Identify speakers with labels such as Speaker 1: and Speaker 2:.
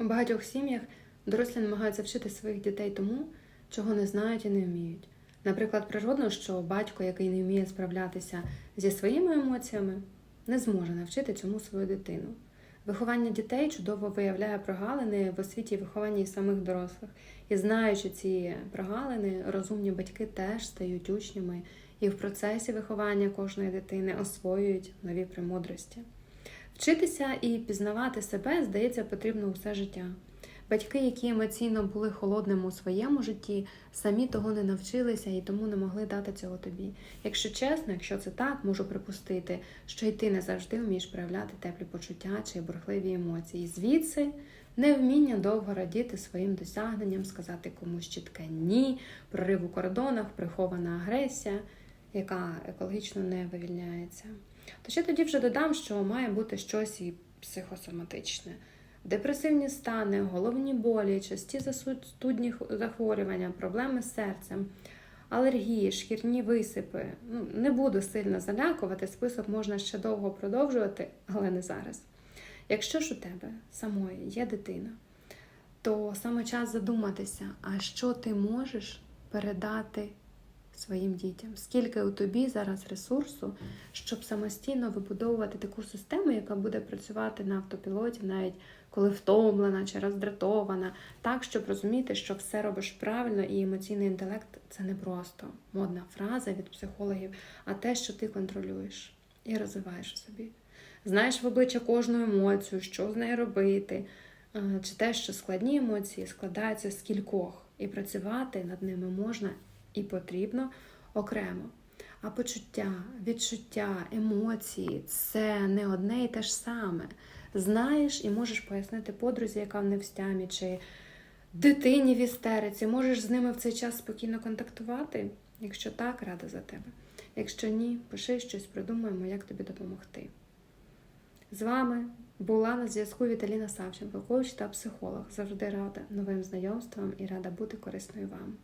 Speaker 1: У багатьох сім'ях дорослі намагаються вчити своїх дітей тому, чого не знають і не вміють. Наприклад, природно, що батько, який не вміє справлятися зі своїми емоціями, не зможе навчити цьому свою дитину. Виховання дітей чудово виявляє прогалини в освіті і вихованні самих дорослих. І знаючи ці прогалини, розумні батьки теж стають учнями і в процесі виховання кожної дитини освоюють нові премудрості. Вчитися і пізнавати себе, здається, потрібно усе життя. Батьки, які емоційно були холодними у своєму житті, самі того не навчилися і тому не могли дати цього тобі. Якщо чесно, якщо це так, можу припустити, що й ти не завжди вмієш проявляти теплі почуття чи бурхливі емоції. Звідси невміння довго радіти своїм досягненням, сказати комусь чітке ні, прорив у кордонах, прихована агресія, яка екологічно не вивільняється. То ще тоді вже додам, що має бути щось і психосоматичне. Депресивні стани, головні болі, часті застудні захворювання, проблеми з серцем, алергії, шкірні висипи. Ну, не буду сильно залякувати, список можна ще довго продовжувати, але не зараз. Якщо ж у тебе самої є дитина, то саме час задуматися, а що ти можеш передати своїм дітям, скільки у тобі зараз ресурсу, щоб самостійно вибудовувати таку систему, яка буде працювати на автопілоті, навіть коли втомлена чи роздратована, так, щоб розуміти, що все робиш правильно, і емоційний інтелект це не просто модна фраза від психологів, а те, що ти контролюєш і розвиваєш собі. Знаєш в обличчя кожну емоцію, що з нею робити, чи те, що складні емоції складаються з кількох, і працювати над ними можна і потрібно окремо. А почуття, відчуття, емоції це не одне і те ж саме. Знаєш і можеш пояснити подрузі, яка в невстямі, чи дитині в істериці, можеш з ними в цей час спокійно контактувати. Якщо так, рада за тебе. Якщо ні, пиши щось, придумаємо, як тобі допомогти. З вами була на зв'язку Віталіна Савченко, коуч та психолог. Завжди рада новим знайомствам і рада бути корисною вам.